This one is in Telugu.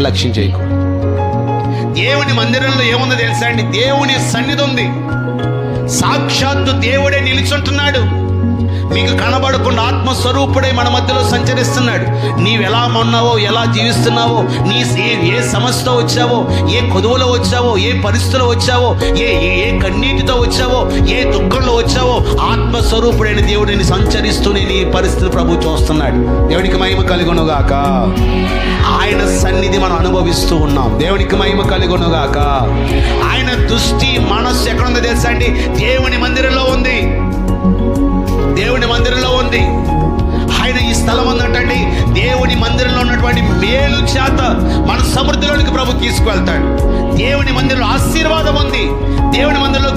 లక్ష్యం చేయకూడదు దేవుని మందిరంలో ఏముందో తెలుసా అండి? దేవుని సన్నిధి ఉంది. సాక్షాత్తు దేవుడే నిలుచుంటున్నాడు. మీకు కనబడకుండా ఆత్మస్వరూపుడే మన మధ్యలో సంచరిస్తున్నాడు. నీవు ఎలా ఉన్నావో ఎలా జీవిస్తున్నావో నీ ఏ ఏ సమస్యతో వచ్చావో ఏ కొదువులో వచ్చావో ఏ పరిస్థితిలో వచ్చావో ఏ ఏ- కన్నీటితో వచ్చావో ఏ దుఃఖంలో వచ్చావో ఆత్మస్వరూపుడైన దేవుడిని సంచరిస్తూనే నీ ఈ పరిస్థితి ప్రభు చూస్తున్నాడు. దేవుడికి మహిమ కలుగునుగాక. జీవిస్తూ ఉన్నాం. దేవునికి మహిమ కలుగునుగాక. ఆయన దృష్టి మనస్సు ఎక్కడుందో తెలుసా అండి? దేవుని మందిరంలో ఉంది. దేవుని మందిరంలో ఉంది. ఆయన ఈ స్థలం ఉందంటండి. దేవుని మందిరంలో ఉన్నటువంటి మేలు చేత మన సమృద్ధిలోనికి ప్రభు తీసుకువెళ్తాడు. దేవుని మందిరంలో ఆశీర్వాదం ఉంది. దేవుని మందిరంలో